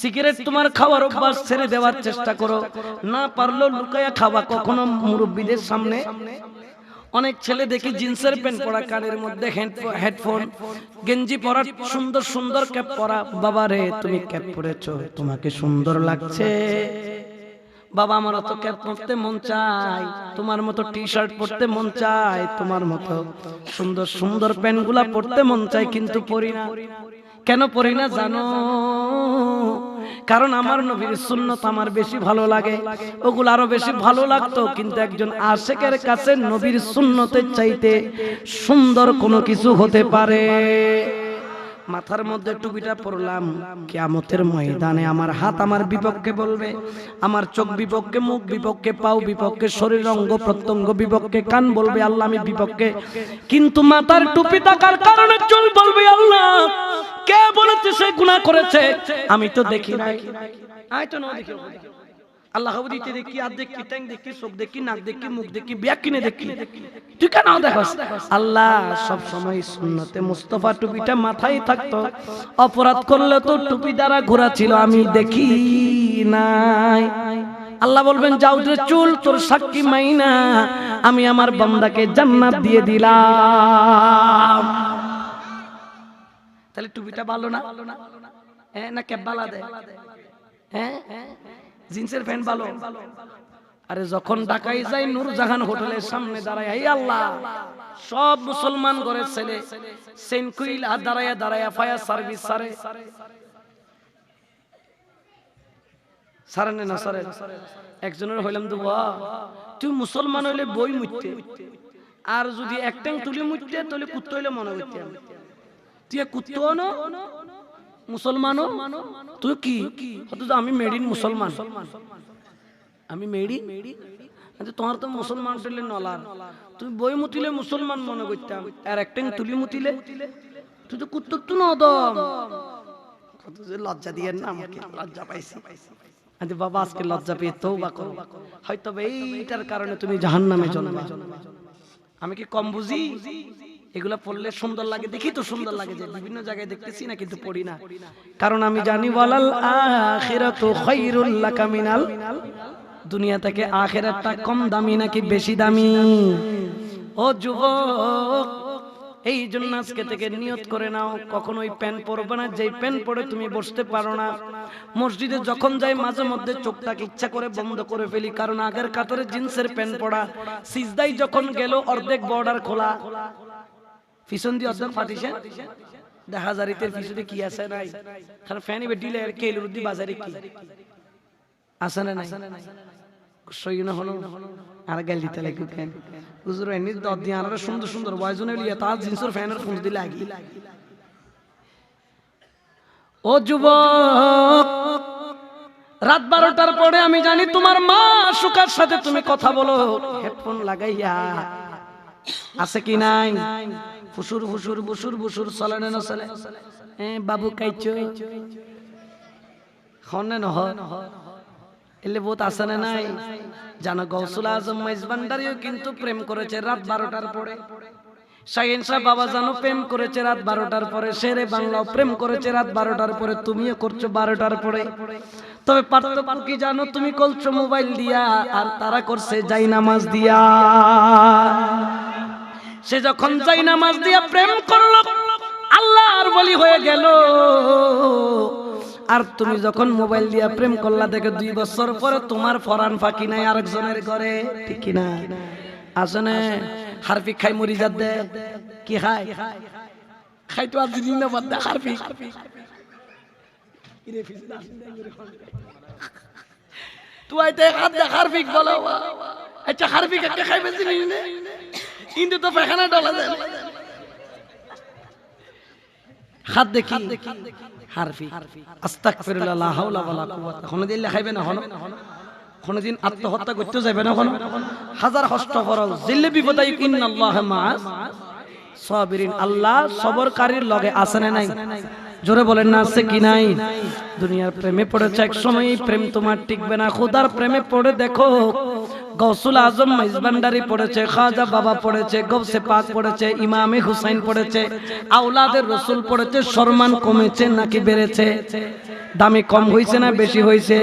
Cigarette তোমার খাওয়ার অভ্যাস ছেড়ে দেওয়ার চেষ্টা করো। না পারলেও লুকায়া খাওয়া কখনো মুরব্বীদের সামনে। অনেক ছেলে দেখি জিন্সের প্যান্ট পরা, কানের মধ্যে হেডফোন গেঞ্জি পরা, সুন্দর সুন্দর ক্যাপ পরা। বাবা রে, তুমি ক্যাপ পরেছো, তোমাকে সুন্দর লাগছে। বাবা আমার অত ক্যাপ পরতে মন চাই তোমার মতো টি শার্ট পরতে মন চায়, তোমার মতো সুন্দর সুন্দর প্যান্টগুলা পরতে মন চায়, কিন্তু পরি না। কেন পড়ি না জানো? কারণ আমার নবীর সুন্নত আমার বেশি ভালো লাগে। ওগুলো আরও বেশি ভালো লাগতো, কিন্তু একজন আশেকের কাছে নবীর সুন্নতের চাইতে সুন্দর কোনো কিছু হতে পারে। মাথার মধ্যে টুপিটা পরলাম, কিয়ামতের ময়দানে আমার হাত আমার বিপক্ষে বলবে, আমার চোখ বিপক্ষে, মুখ বিপক্ষে, পাও বিপক্ষে, শরীর, অঙ্গ প্রত্যঙ্গ বিপক্ষে, কান বলবে, আল্লাহ, আমি বিপক্ষে। কিন্তু মাথার টুপি থাকার কারণে চোখ বলবে, আল্লাহ কে বলেছে সে গুনাহ করেছে? আমি তো দেখি নাই। আয় তো না দেখি আল্লাহ দিতে দেখি আর দেখি ট্যাং দেখি চোখ দেখি নাক দেখি মুখ দেখি কিনে দেখি। তুই কেন দেখস? আল্লাহ সব সময় সুন্নতে মুস্তফা টুপিটা মাথায় থাকতো। অপরাধ করলে তো টুপি দ্বারা ঘোরা ছিল আমি দেখি নাই। আল্লাহ বলবেন যাও যে চুল তোর সাক্ষী মাইনা। আমি আমার বান্দাকে জান্নাত দিয়ে দিলাম। তাহলে টুপিটা ভালো না? হ্যাঁ না ক্যাপ বালা দেয়? হ্যাঁ? জিন্সের প্যান্ট ভালো? আরে যখন ঢাকায় যাই, নূরজাহান হোটেলের সামনে দাঁড়ায় এই আল্লাহ, সব মুসলমান ঘরের ছেলে সেন কুইল আর দাঁড়ায়া দাঁড়ায়া ফায়ার সার্ভিস সারে। সারেন না সারে একজনের হইলাম তো তুই মুসলমান হইলে বই মুইতে আর যদি একটাং তুলি মুইতে তাহলে কুত্ত হইলে মনে করতে তুই কুত্ত মুসলমানও তুই কি? আমি মেড ইন মুসলমান। আমি মেডি আচ্ছা, তোমার তো মুসলমান নলার। তুই বই মুতিলে মুসলমান মনে করতাম। আর একটাং তুলি মুতিলে তুই তো কুত্তর তো নদম লজ্জা দিয়ে না আমাকে। লজ্জা পাইছি। আচ্ছা বাবা আজকে লজ্জা পেয়ে তৌবা করো। হয়তো এইটার কারণে তুমি জাহান্নামে জন্মা। আমি কি কম বুঝি? এগুলা পড়লে সুন্দর লাগে দেখি তো সুন্দর লাগে যে বিভিন্ন জায়গায় দেখতেছি না কিন্তু পড়ি না। কারণ আমি জানি আখিরাতু খায়রুল লাকা মিনাল দুনিয়া থেকে আখিরাতটা কম দামি নাকি বেশি দামি? ও যুবক এই জন্য আজকে থেকে নিয়ত করে নাও কখনো কখনোই প্যান পরবে না যেই প্যান পরে তুমি বসতে পারো না। মসজিদে যখন যাই মাঝে মধ্যে চোখটাকে ইচ্ছা করে বন্ধ করে ফেলি কারণ আগের কাতারে জিন্সের প্যান্ট পরা সিজদাই যখন গেল অর্ধেক বর্ডার খোলা। পিছন দিয়ে অর্ধেক ফাটিছে দেখা যারিতে পিছনে কি আছে নাই। কারণ ফ্যানি বেটিলে আর বাজারে কি? আছে না নাই? সইন হলো। আর গাল দিতে ফ্যান হুজুর দদ আর সুন্দর সুন্দর লিয়া তার ফ্যানের লাগি ও যুবক, রাত বারোটার পরে আমি জানি তোমার মা সুকার সাথে তুমি কথা বলো। হেডফোন লাগাইয়া আছে কি নাই? ফুসুর ফুসুর বুসুর বুসুর চলে না চলে বাবু কাইছ? হনে নহ। এলে বহুত আছে না নাই? জানো গৌসুল আজম মেজবান্ডারিও কিন্তু প্রেম করেছে রাত বারোটার পরে। শাহিন শাহ বাবা জানো প্রেম করেছে রাত বারোটার পরে। শেরে বাংলাও প্রেম করেছে রাত বারোটার পরে, তুমিও করছ বারোটার পরে। তবে পার্থক্য কি জানো? তুমি করছ মোবাইল দিয়া, আর তারা করছে যাই নামাজ দিয়া। সে যখন যাই নামাজ দিয়া প্রেম করল, আল্লাহর বলি হয়ে গেল। আর তুমি যখন মোবাইল দিয়া প্রেম করলা, দেখে দুই বছর পরে তোমার ফরান ফাঁকি নাই আরেকজনের ঘরে। ঠিক কিনা আসনে হারফিক খাই মরি যাত। দে কি খাই খাই তো আজ দিন না বাদ দে, হারফিক। তুই আইতে হাত দে, হারফিক বলো। আচ্ছা হারফিক একটা খাইবে চিনি না। কিন্তু তো পেখানা ডলা দেয় হাত দেখি। হারফি। আস্তাগফিরুল্লাহ, লা হাওলা ওয়ালা কুওয়াতা। কোনদিন লেখাইবে না হনো কোনদিন আত্মহত্যা করতে যাবে না হনো হাজার কষ্ট করো জিল্লে বিপদাই ইন্নাল্লাহ মা সাবিরিন, আল্লাহ সবরকারীর লগে আছে না নাই? জোরে বলেন না, আছে কি নাই? দুনিয়ার প্রেমে পড়েছে এক সময় প্রেম তোমার টিকবে না। খোদার প্রেমে পড়ে দেখো। গৌসুল আজম মাইজবান্ডারি পড়েছে, খাজা বাবা পড়েছে, গৌসে পাক পড়েছে, ইমামে হুসাইন পড়েছে আউলাদের রসুল পড়েছে, সম্মান কমেছে, নাকি বেড়েছে? দামি কম হয়েছে না বেশি হয়েছে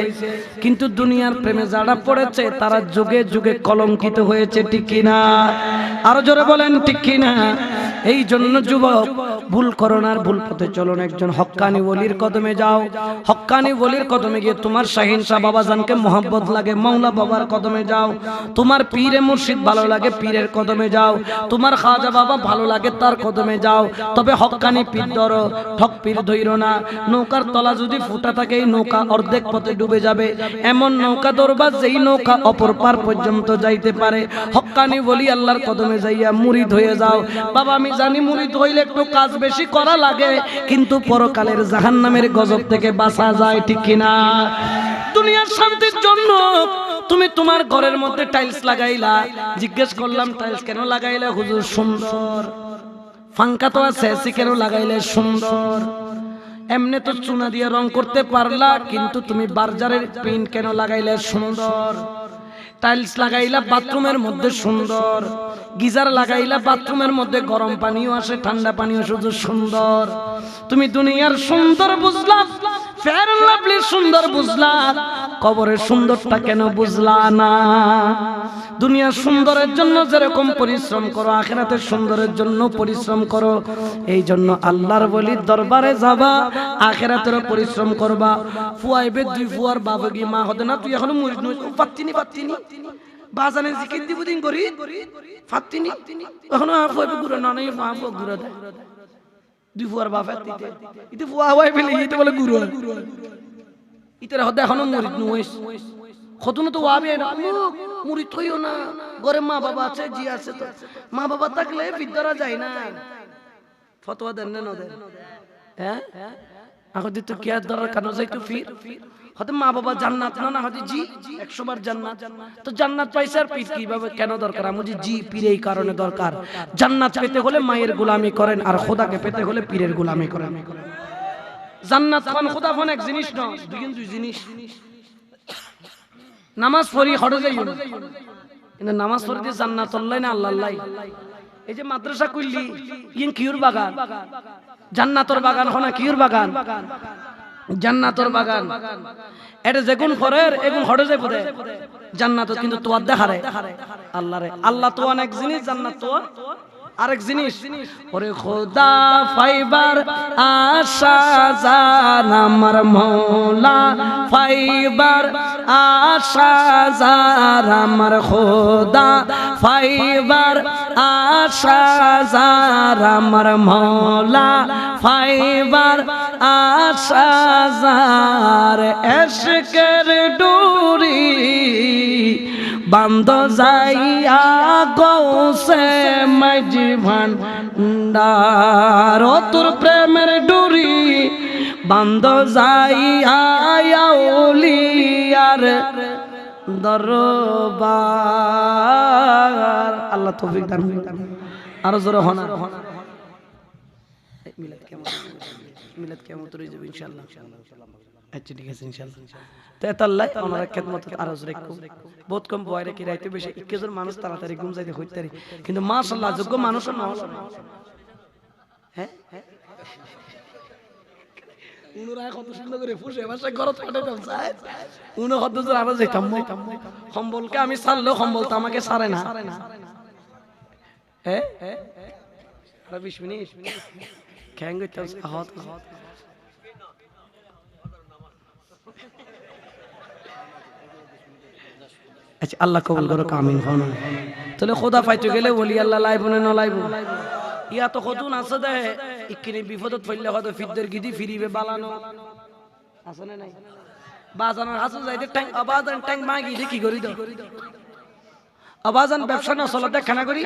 কিন্তু দুনিয়ার প্রেমে যারা পড়েছে, তারা যুগে যুগে কলঙ্কিত হয়েছে, ঠিক কিনা? আরও জোরে বলেন, ঠিক কিনা? এই জন্য যুবক ভুল করো না ভুল পথে চলো না। একজন হক্কানি ওলির কদমে যাও। হক্কানি ওলির কদমে গিয়ে তোমার শাহিন শাহ বাবাজানকে মোহাব্বত লাগে মৌলা বাবার কদমে যাও। তোমার পীরে মুর্শিদ ভালো লাগে, পীরের কদমে যাও। তোমার খাজা বাবা ভালো লাগে, তার কদমে যাও। তবে হক্কানি পীর ধরো, ঠক পীর ধৈর না। নৌকার তলা যদি ফুটা থাকে, এই নৌকা অর্ধেক পথে ডুবে যাবে। এমন নৌকা ধরবা, যেই নৌকা অপর পার পর্যন্ত যাইতে পারে। হক্কানি বলি আল্লাহর কদমে যাইয়া মুরিদ হয়ে যাও। বাবা আমি জানি মুরিদ হইলে একটু কাজ বেশি করা লাগে, কিন্তু পরকালের জাহান্নামের গজব থেকে বাঁচা যায়, ঠিক কিনা? দুনিয়ার শান্তির জন্য তুমি তোমার ঘরের মধ্যে টাইলস লাগাইলা, জিজ্ঞেস করলাম টাইলস কেন লাগাইলা হুজুর? সুন্দর। ফাঙ্কা তো আছে এসি কেন লাগাইলে সুন্দর? এমনি তো চুনা দিয়ে রং করতে পারলা, কিন্তু তুমি বার্জারের প্রিন্ট কেন লাগাইলে সুন্দর? টাইলস লাগাইলা বাথরুমের মধ্যে সুন্দর। গিজার লাগাইলা বাথরুমের মধ্যে গরম পানিও আসে, ঠান্ডা পানিও শুধু সুন্দর। তুমি দুনিয়ার সুন্দর বুঝলা ফেয়ার লাভলি সুন্দর বুঝলা, কবরের সুন্দরটা কেন বুঝলা না? দুনিয়ার সুন্দরের জন্য যেরকম পরিশ্রম করো আখেরাতের সুন্দরের জন্য পরিশ্রম করো, এই জন্য আল্লাহর বলির দরবারে যাবা আখেরাতেরও পরিশ্রম করবা। ফুয়াইবে দুই ফুয়ার বাবগি মা হতে না, তুই এখনও মুরিদ পাত্তিনি পাত্তিনি বাজানে জিকির দিব দিন করি ফাত্তিনি এখনও ফুয়াইবে ঘুরে না, নাই ফুয়া ঘুরে দেয়। দুই ফুয়ার বাপ দিতে। ইতে ফুয়া হওয়াই ফেলে, ইতে বলে গুরু ইতের হতে এখনও মুরিদ নই খতনো তো ওয়াবি না মুড়ি থইও না। ঘরে মা বাবা আছে, জি আছে তো। মা বাবা থাকলে বিদ্যারা যায় না। ফতোয়া দেন না দেন। হ্যাঁ? এখন তো কে দরার কারণ যাই তো ফির। হয়তো মা বাবা জান্নাত না না হয়তো জি একশো বার জান্নাত। তো জান্নাত পাইছে আর পীর কীভাবে? কেন দরকার? আমি জি জি পীর এই কারণে দরকার। জান্নাত পেতে হলে মায়ের গোলামি করেন আর খোদাকে পেতে হলে পীরের গোলামি করেন। জান্নাত খান খোদা ফোন এক জিনিস না দুই দুই জিনিস। নামাজ পড়ি হড়ে যাই কিন্তু নামাজ পড়ি দিয়ে জান্নাত আল্লাহ না আল্লাহ আল্লাহ এই যে মাদ্রাসা কইলি ইন কিউর বাগান। জান্নাতর বাগান হনা কিউর বাগান? জান্নাতর বাগান। এটা যেগুন ফরের এগুন হড়ে যে পদে জান্নাত কিন্তু তোয়ার দেখারে। আল্লাহ রে আল্লাহ তো অনেক জিনিস, জান্নাত তো আরেক জিনিস ওরে খোদা ফাইবার আশা জান আমার মৌলা ফাইবার আশা জান আমার খোদা ফাইবার আশা জান আমার মৌলা ফাইবার আশা জার এশকের ডুরি বান্ধ যাইয়া গৌসে মাইজিভান ডার তোর প্রেমের ডুরি বান্ধ যাইয়া আউলিয়ার দরবার আল্লাহ তৌফিক দান আরও জোরে হনা মিলাদ কেমন মিলাদ কেমন তৈরি যাবে ইনশাআল্লাহ আচ্ছা ঠিক আছে ইনশাআল্লাহ তো আরও বহুত কম বয়রে কি রাইতে বেশি ইক্কেজন মানুষ তাড়াতাড়ি ঘুম যাইতে হইতে পারি। কিন্তু মাশাআল্লাহ, যোগ্য মানুষ না হ্যাঁ? উনুরা সম্বলকে আমি ছাড়লেও সম্বল তো আমাকে ছাড়ে না। হ্যাঁ? আচ্ছা আল্লাহ কবুল করো কামিন হন তাহলে খোদা পাইতে গেলে বলি আল্লাহ লাইব না নলাইব? ইয়া তো কতুন আছে দে। ইকিনি বিপদত পড়লে হয়তো ফিরদের গিদি ফিরিবে বালানো। আছে না নাই? বাজানোর হাসু যাইতে ট্যাং আবাজান ট্যাং মাগি দেখি করি দাও। আবাজান ব্যবসা না চলাতে খানা করি?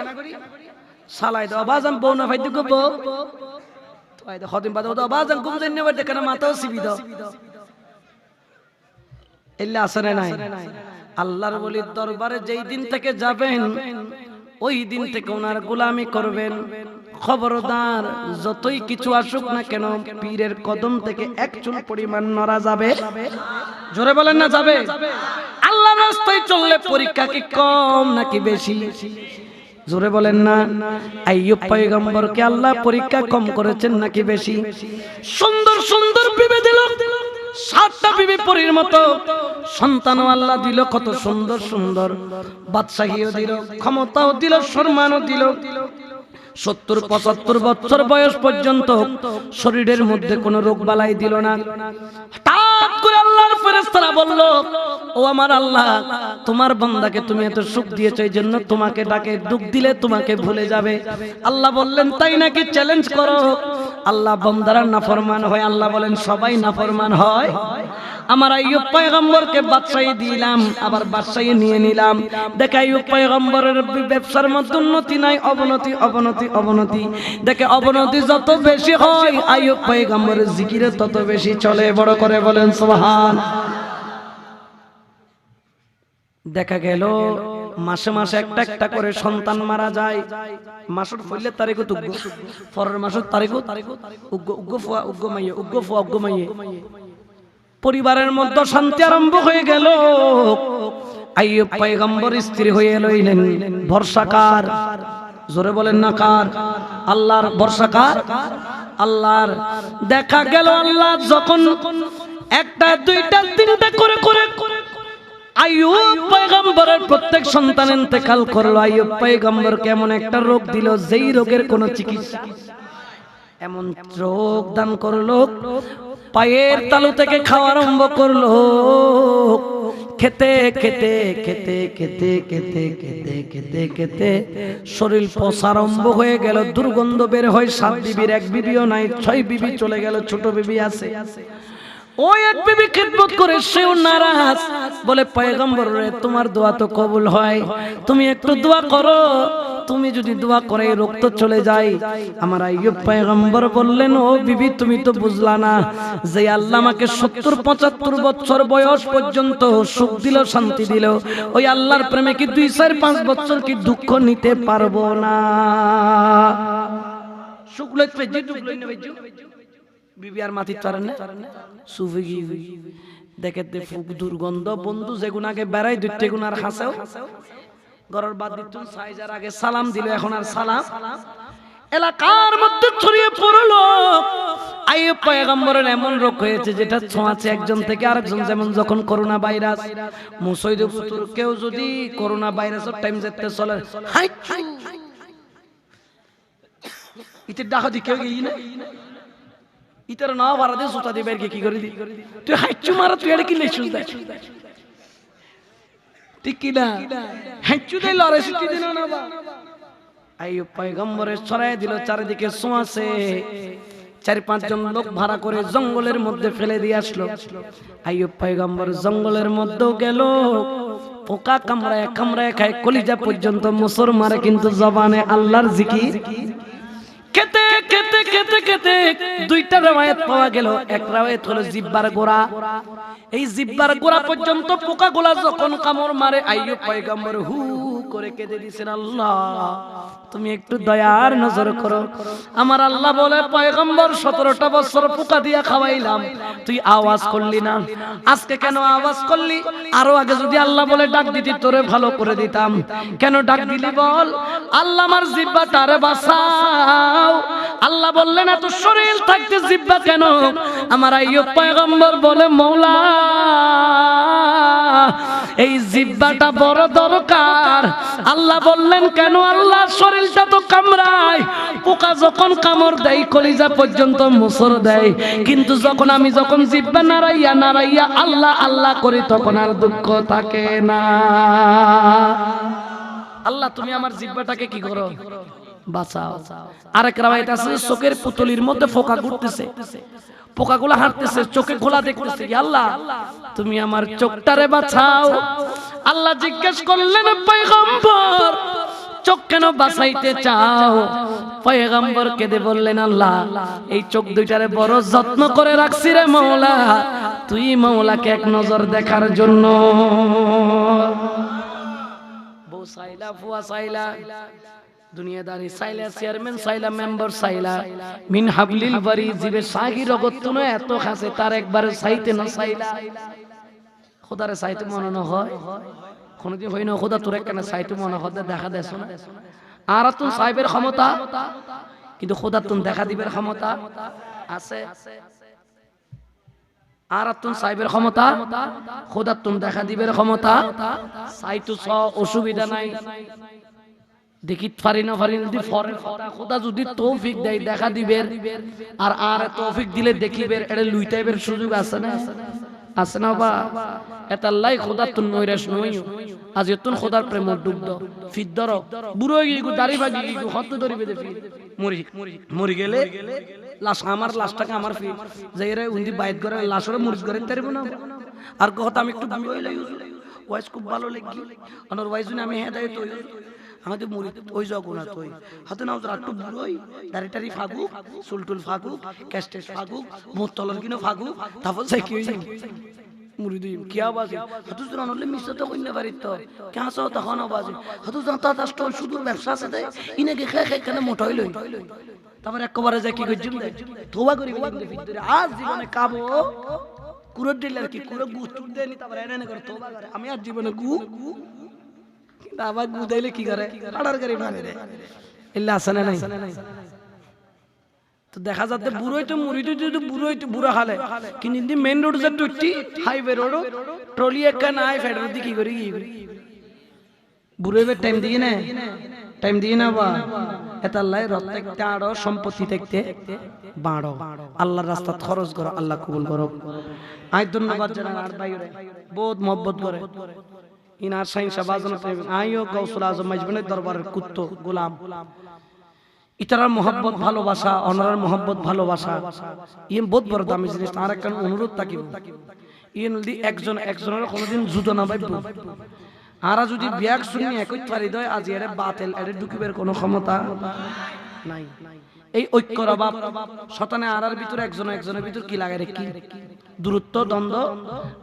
সালাই দাও আবাজান বউ না ফাইতে গো বউ। তো আই দেখো দিন বাদ আবাজান ঘুম জানি না দেখে না মাথাও সিবি দাও। এলে আছে না নাই? আল্লাহর বলির দরবারে যেই দিন থেকে যাবেন, ওই দিন থেকে ওনার গোলামি করবেন। খবরদার, যতই কিছু আসুক না কেন, পীরের কদম থেকে এক চুল পরিমাণ নড়া যাবে। জোরে বলেন না, যাবে। আল্লাহ রাস্তায় চললে পরীক্ষা কি কম নাকি বেশি? জোরে বলেন না। আইয়ুব পয়গম্বরকে আল্লাহ পরীক্ষা কম করেছেন নাকি বেশি? সুন্দর সুন্দর বিবে দিল। সাতটা বিবি পরীর মতো সন্তান আল্লাহ দিল, কত সুন্দর সুন্দর। বাদশাহীও দিল, ক্ষমতাও দিল, সম্মানও দিল। সত্তর, পঁচাত্তর বছর বয়স পর্যন্ত শরীরের মধ্যে কোনো রোগ বালাই দিল না। হঠাৎ আল্লাহ বললেন, তাই নাকি চ্যালেঞ্জ করো? আল্লাহ বান্দারা নাফরমান হয় আল্লাহ বলেন, সবাই নাফরমান হয়। আমার দিলাম, আবার নিয়ে নিলাম। দেখে ব্যবসার মধ্যে উন্নতি নাই, অবনতি অবনতি অবনতি অবনতি। দেখে অবনতি যত বেশি হয় আইয়ুব পয়গম্বরের জিকিরে তত বেশি চলে, বড় করে বলেন, সুবহান। দেখা গেল, মাসে মাসে একটা একটা করে সন্তান মারা যায়। মাসুর ফইলে তারিখ উগ্গ পরের মাসুর তারিখ উগ্গ উগ্গ ফুয়া উগ্গ মাইয়ে উগ্গ ফুয়া উগ্গ মাইয়ে। পরিবারের মধ্যে শান্তি আরম্ভ হয়ে গেল। আইয়ুব পয়গম্বর স্ত্রী হয়ে লইলেন, ভরসাকার। জোরে বলেন না কার? আল্লাহর ভরসাকার আল্লাহর। দেখা গেল আল্লাহ যখন একটা, দুইটা, তিনটা করে করে আইয়ুব প্রত্যেক কেমন একটা রোগ দিল, যেই রোগের কোনো চিকিৎসা। এমন রোগ দান করল পায়ের তালু থেকে খাওয়া আরম্ভ করল। খেতে খেতে খেতে খেতে খেতে খেতে খেতে খেতে শরীর পচা আরম্ভ হয়ে গেল। দুর্গন্ধ বের হয়, সাত বিবির, এক বিবিও নাই, ছয় বিবি চলে গেল, ছোট বিবি আছে। এক বিবি খিদমত করে সেও বলে, পয়গম্বর রে, তোমার দোয়া তো কবুল হয়। তুমি একটু দোয়া করো। তুমি যদি দোয়া করে চলে যায়। আমার আইয়ুব পয়গম্বর বললেন, ও বিবি, তুমি তো বুঝলা না যে আল্লাহ আমাকে সত্তর, পঁচাত্তর বছর বয়স পর্যন্ত সুখ দিল, শান্তি দিল। ওই আল্লাহর প্রেমে কি দুই, চার, পাঁচ বছর কি দুঃখ নিতে পারব না? সুখ দুর্গন্ধ। বন্ধু এখন এমন রোগ হয়েছে, যেটা ছোঁয়াছে একজন থেকে আরেকজন যেমন যখন করোনা ভাইরাস। মুসৈদ কেউ যদি করোনা ভাইরাসের টাইম যেতে চলে ইতে ডাকা কেউ গিয়ে না? ইতার না ভাড়া দিয়ে জুতা দিবে কি করে দি? তুই হাইচু মারা, তুই এটা দেখ ঠিক হাইচু লড়াই না বা? আইয়ুব পয়গম্বরের ছড়াই দিল চারিদিকে সোঁয়াছে চার লোক ভাড়া করে জঙ্গলের মধ্যে ফেলে দিয়ে আসলো। আইয়ুব পয়গম্বর জঙ্গলের মধ্যেও গেল। পোকা কামড়ায় কামড়ায় খায়, কলিজা পর্যন্ত মুসর মারে কিন্তু জবানে আল্লাহর জিকির। খেতে খেতে খেতে খেতে দুইটা রেওয়ায়ত পাওয়া গেল। এক রেওয়ায়ত হলো জিব্বার গোড়া। এই জিব্বার গোড়া পর্যন্ত পোকা গোলা যখন কামড় মারে, আইয়ুব পয়গম্বর হু করে কেঁদে দিছেন আল্লাহ। তুমি একটু দয়ার নজর করো। আমার আল্লাহ বলে, পয়গম্বর, সতেরোটা বছর পোকা দিয়া খাওয়াইলাম। তুই আওয়াজ করলি না। আজকে কেন আওয়াজ করলি? আরও আগে যদি আল্লাহ বলে, ডাক দিতি, তোরে ভালো করে দিতাম। কেন ডাক দিলি বল? আল্লাহ আমার জিব্বাটারে বাঁচাও। আল্লাহ বললেন, এত শরীর থাকতে জিব্বা কেন? আমার আইয়ুব পয়গম্বর বলে, মৌলা, এই জিব্বাটা বড় দরকার। আল্লাহ বললেন, কেন আল্লাহ শরীরটা তো কামড়ায়? পোকা যখন কামড় দেয়, কলিজা পর্যন্ত মুসর দেয়। কিন্তু যখন আমি যখন জিব্বা নাড়াইয়া নাড়াইয়া আল্লাহ আল্লাহ করি, তখন আর দুঃখ থাকে না। আল্লাহ, তুমি আমার জিব্বাটাকে কি করো? বাঁচাও। আরেক রাওয়ায়াত আছে, চোখের পুতলির মধ্যে ফোকা ঘুরতেছে। পোকাগুলো হাঁটতেছে, চোখে খোলা দেখতেছে। আল্লাহ, তুমি আমার চোখটারে বাঁচাও। আল্লাহ জিজ্ঞেস করলেন, পয়গম্বর, চোখ কেন বাঁচাইতে চাও? পয়গম্বর কেঁদে বললেন, আল্লাহ, এই চোখ দুইটারে বড় যত্ন করে রাখছি রে মৌলা। তুই মৌলাকে এক নজর দেখার জন্য। ফুয়া সাইলা। দুনিয়াদারি সাইলা চেয়ারম্যান সাইলা মেম্বার সাইলা। মিন হাবলিল বাড়ি জিবে সাহি রগত এত খাসে তার একবার সাইতে না সাইলা খোদারে চাইতে মনে ন হয় কোনোদিন হই না খোদা তোর কেন চাইতে মনে হয় দেখা দেশ না আর তুন সাহেবের ক্ষমতা কিন্তু খোদা তুন দেখা দিবের ক্ষমতা আছে। আর তুন সাহেবের ক্ষমতা খোদা তুন দেখা দিবের ক্ষমতা। চাইতো স অসুবিধা নাই। দেখি পারি না যদি ফরেন কথা খোদা যদি তৌফিক দেয়, দেখা দিবের। আর আর তৌফিক দিলে দেখিবের এটা লুইটাইবের সুযোগ আছে না? আছে না বা এটা লাই খোদা তুন নৈরাশ নই। আজ তুন খোদার প্রেম ডুবদ ফিদ্দর বুড়ো গিয়ে গু দাড়ি ভাগি গিয়ে হত ধরিবে দেখি মরি মরি গেলে লাশ আমার, লাশটাকে আমার ফি যাই উন্দি বাইত করে লাশরে মরিচ করে তারিব না? আর কথা আমি একটু বুড়ো হইলাই ওয়াইস খুব ভালো লাগি। অনর আমি হেদায় তো আমাদের মুড়ি ওই গোনা তুই হাতে নাও একটু বুড়োই দাড়ি টাড়ি ফাগুক চুলটুল ফাগুক ক্যাস্টেস ফাগুক মুখ তলর কিনো ফাগুক। তারপর সে কি কি আবাজি হাতু জন হলে মিশতে তো কইনা পারি তো। কেন সহ তখন আবাজি হাতু জন তা তার স্টল শুধু ব্যবসা আছে তাই ইনে গে খেয়ে খেয়ে কেন মোটা হইলই তারপর একবারে যায় কি করছিম দে তোবা করি কিন্তু ভিতরে। আজ জীবনে কাবো কুরো দিলে কি কুরো গু দেনি তারপর এনে এনে করে তোবা করে। আমি আর জীবনে গু গু দিলে কি করে? অর্ডার করে রে এল্লা আছে না নাই? দেখা যাচ্ছে বুড়োই তো মুড়ি তো বুড়োই তো হালে। কিন্তু মেন রোড যে টুটি হাইওয়ে রোড ট্রলি একটা নাই ফেডার দি কি করি? কি করি টাইম দিই না? টাইম দিই না বা? এটা লাই প্রত্যেকটা আড়ো সম্পত্তি দেখতে বাড়ো। আল্লাহর রাস্তা খরচ করো, আল্লাহ কবুল করো। আই ধন্যবাদ আর বাইরে বহুত মহব্বত করে। ইনার সাইন সাবাজন আইও গৌসুল আজম মাইজবানের দরবারের কুত্তো গোলাম। ইতারার মোহাব্বত ভালোবাসা অনারার মোহাব্বত ভালোবাসা। ইয়ে বহুত বড় দামি জিনিস আর একটা অনুরোধ থাকিব। ইয়ে যদি একজন একজনের কোনোদিন জুতো না পাইব আরা যদি বিয়াক শুনি একই পারি দয় আজি এর বাতেল এর ঢুকিবের কোনো ক্ষমতা নাই। এই ঐক্যর অভাব শতানে আরার ভিতরে একজন একজনের ভিতর কি লাগাই রেখি দূরত্ব, দ্বন্দ্ব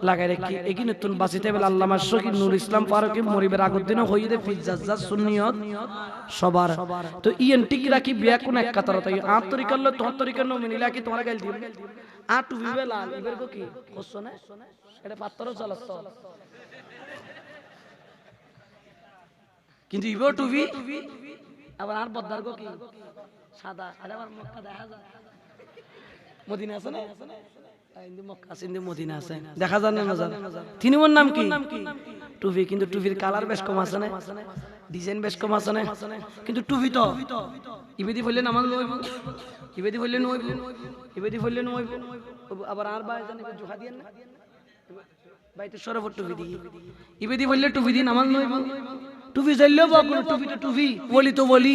লাগাই রেখি। এগি নতুন বাঁচিতে বেলা আল্লামা শহীদ নুর ইসলাম ফারুকি মরিবের আগর দিনে হই দে ফিজাজ্জা সুন্নিয়ত সবার। তো ইয়েন টিকি রাখি, বিয়া কোন এক কাতার তাই আট তরিকার লো তোর তরিকার নো মিনিলা কি তোমার গাইল দিবে আ টু বিবে লাল, ইবের কো কি? হচ্ছে না এটা পাত্তরও চলত কিন্তু ইবো টুবি? আবার আর বদ্দার গো কি? সাদা। আরে আমার মক্কা দেখা যায়। মদিনা আছে না? মদিনা আছে। দেখা যায় না নজর তিনি ওর নাম কি? টুপি কিন্তু টুপির কালার বেশ কম আছে না। ডিজাইন বেশ কম আছে না। কিন্তু টুপি তো। ইবেদি বললে নামাজ নইব ইবেদি বললে নইব। ইবেদি বললে নইব। আবার আর জানে জুহা দিয়েন না? বাইতে সরফর টুপি দিয়ে ইবেদি বললে টুপি দিয়ে নামাজ নইব টুপি চাইলেও বা টুপি তো টুপি বলি তো বলি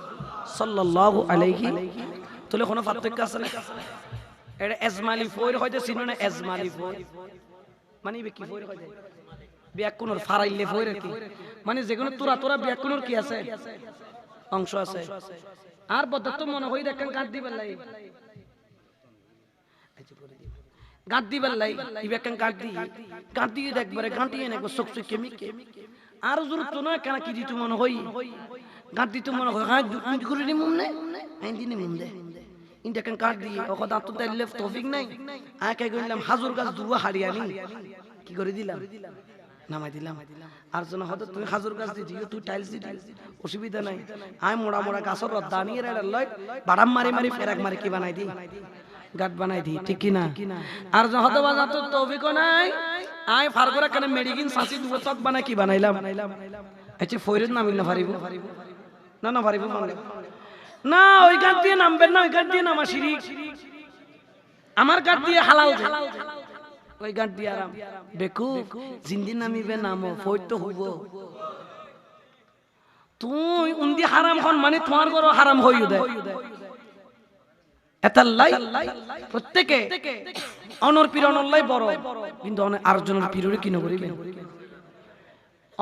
সাল্লাল্লাহু আলাইহি। তাহলে কোনো পার্থক্য আছে না? এটা এজমালি ফয়র হয়তো চিনো না এজমালি ফয়র মানে ইবে কি ফয়র হয়তো ব্যাকরণের ফারাইলে ফয়র কি? মানে যেগুলো তোরা তোরা ব্যাকরণের কি আছে? অংশ আছে। আর বদত্ত মনে হই দেখেন কাট দিবেন লাই গাঁট দিবেন লাই ইবে কেন গাঁট দি গাঁট দিয়ে দেখবারে গাঁটিয়ে নেব চোখ চোখ কেমিকে আর জোর তো নয় কেন কি দিতে মনে হই গাঁট দিতে মনে হয় হ্যাঁ দুটি করে নি। মুমনে আইন দিনে মুমনে ইনটা কেন কাট দিয়ে ওকে দাঁত তো দিলে তৌফিক নাই। আকে কইলাম, হাজুর গাছ দুয়া হারিয়ানি কি করে দিলাম? নামাই দিলাম। আর জন হয়তো তুমি হাজুর গাছ দি দিও, তুই টাইলস দি অসুবিধা নাই। আয় মোড়া মোড়া গাছর রদ্দা নিয়ে রেড় লয় বাড়াম মারি মারি ফেরাক মারি কি বানাই দি? গাট বানাই দি, ঠিক কিনা আর হয়তো বাজা তো তৌফিক নাই। আয় ফার করে কেন মেডিকিন, সাঁচি দুটো বানাই কি বানাইলাম? আচ্ছা ফৈরের নামিল না পারিব না না পারিব মানে না, ওই গাছ দিয়ে নামবেন না, ওই গাছ দিয়ে নামা সিঁড়ি আমার গাছ দিয়ে হালাল। ওই গাছ দিয়ে আরাম। বেকু জিন্দি নামিবে নামো ফৈর তো হইব। তুই উন্দি হারাম হন মানে তোমার ঘর হারাম হইও এটা লাই, প্রত্যেকে অনর পীর লাই বড়। কিন্তু আরেকজনের পীরের কি নগরিবে?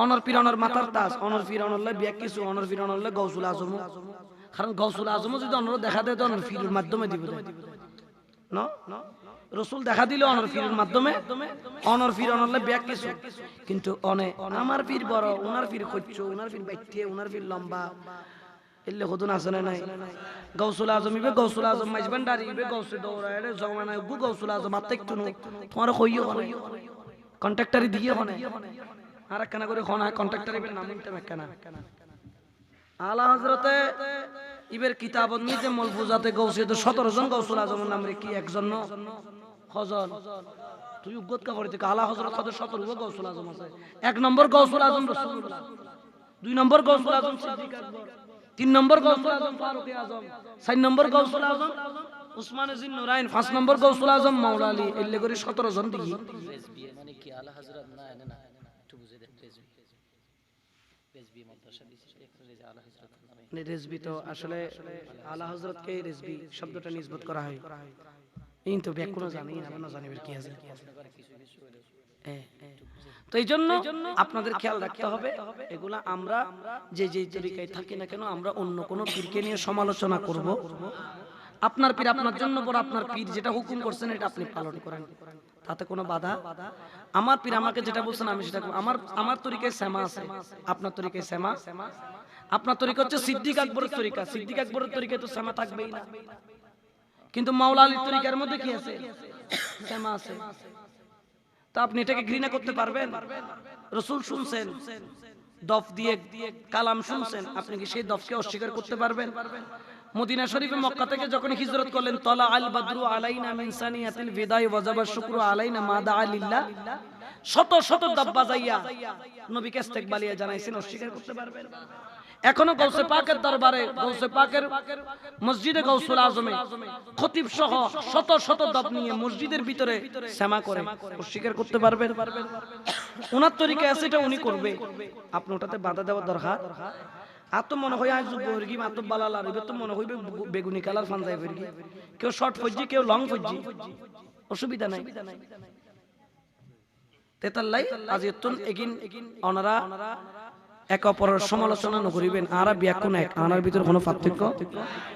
অনর পীর, অনর মাথার তাজ, অনর পীর অনরলে বিয়া কিছু অনর পীর অনরলে গৌসুল আজম। কারণ গৌসুল আজমও যদি অনর দেখা দেয়, তো অনর পীরের মাধ্যমে দিব। ন? রসুল দেখা দিল অনর পীরের মাধ্যমে, অনর পীর অনরলে বিয়া কিছু কিন্তু অনে আমার পীর বড় ওনার পীর খচ্ছ ওনার পীর বাইতে ওনার পীর লম্বা। এলে হতুন আছে না নাই? গৌসুল আজম ইবে গৌসুল আজম মাইজবান দাঁড়ি ইবে গৌসুল দৌড়ায় রে জমানা গু গৌসুল আজম আত্তে একটু নো। তোমার কইও হনে কন্ট্রাক্টরি দিয়ে হনে আর একখানা করে কন্ট্রাক্টরি ইবের নাম নিতে একখানা আলা হজরতে ইবের কিতাব নিজে মলফুজাতে গৌসে তো সতেরো জন গৌসুল আজমের নাম কি একজন হজন। তুই উগ্গত কা আলা হজরত সতেরো গৌসুল আজম আছে। এক নম্বর গৌসুল আজম রাসূলুল্লাহ দুই নম্বর গৌসুল আজম সিদ্দিক আকবর। তিন নম্বর গৌসুল আজম ফারুক আজম। চার নম্বর গৌসুল আজম উসমান জিন নুরাইন। পাঁচ নম্বর গৌসুল আজম মাওলা আলী। এল্লে করে সতেরো জন রেজবি মানে কি আলা হযরত না না এনে না একটু বুঝে দেন রেজবি রেজবি মাদ্রাসা দিছে একটা রেজা আলা হযরত নামে মানে রেজবি তো আসলে আলা রেজবি শব্দটা নিসবত করা হয়। এই তো জানি না কি আছে। তো এই জন্য আপনাদের খেয়াল রাখতে হবে, এগুলা আমরা যে যে তরিকায় থাকি না কেন, আমরা অন্য কোনো পীরকে নিয়ে সমালোচনা করব। আপনার পীর আপনার জন্য বড়, আপনার পীর যেটা হুকুম করছেন, এটা আপনি পালন করেন। তাতে কোনো বাধা? আমার পীর আমাকে যেটা বলছেন, আমি সেটা আমার আমার তরিকায় শ্যামা আছে। আপনার তরিকায় শ্যামা? আপনার তরিকা হচ্ছে সিদ্দিক আকবরের তরিকা। সিদ্দিক আকবরের তরিকায় তো শ্যামা থাকবেই না। কিন্তু মাওলা আলীর তরিকার মধ্যে কি আছে? শ্যামা আছে। তা আপনি এটাকে ঘৃণা করতে পারবেন? রসুল শুনছেন, দফ দিয়ে কালাম শুনছেন। আপনি কি সেই দফকে অস্বীকার করতে পারবেন? মদিনা শরীফে মক্কা থেকে যখন হিজরত করলেন, তলা আল বাদরু আলাইনা মিন সানিয়াতিল বিদায় ওয়াজাবা শুকরু আলাইনা মাদা আলিল্লাহ শত শত দাব্বা যাইয়া নবীকে ইস্তেকবালিয়া জানাইছেন, অস্বীকার করতে পারবেন এখনও গৌসে পাকের দরবারে গৌসে পাকের মসজিদে গৌসুল আজমে খতিব সহ শত শত দপ নিয়ে মসজিদের ভিতরে শ্যামা করে, অস্বীকার করতে পারবেন ওনার তরিকা আছে এটা উনি করবে। আপনি ওটাতে বাধা দেওয়ার দরকার? আর মনে হয় আজ বর্গি বালাল আর এবার তো মনে হইবে বেগুনি কালার ফিরগি কেউ শর্ট কেউ লং ফজ্জি। অসুবিধা নাই। তেতাল্লাই আজ এতন এগিন অনারা এক অপরের সমালোচনা নকরিবেন। আরা ব্যাকুন এক, আনার ভিতর কোনো পার্থক্য?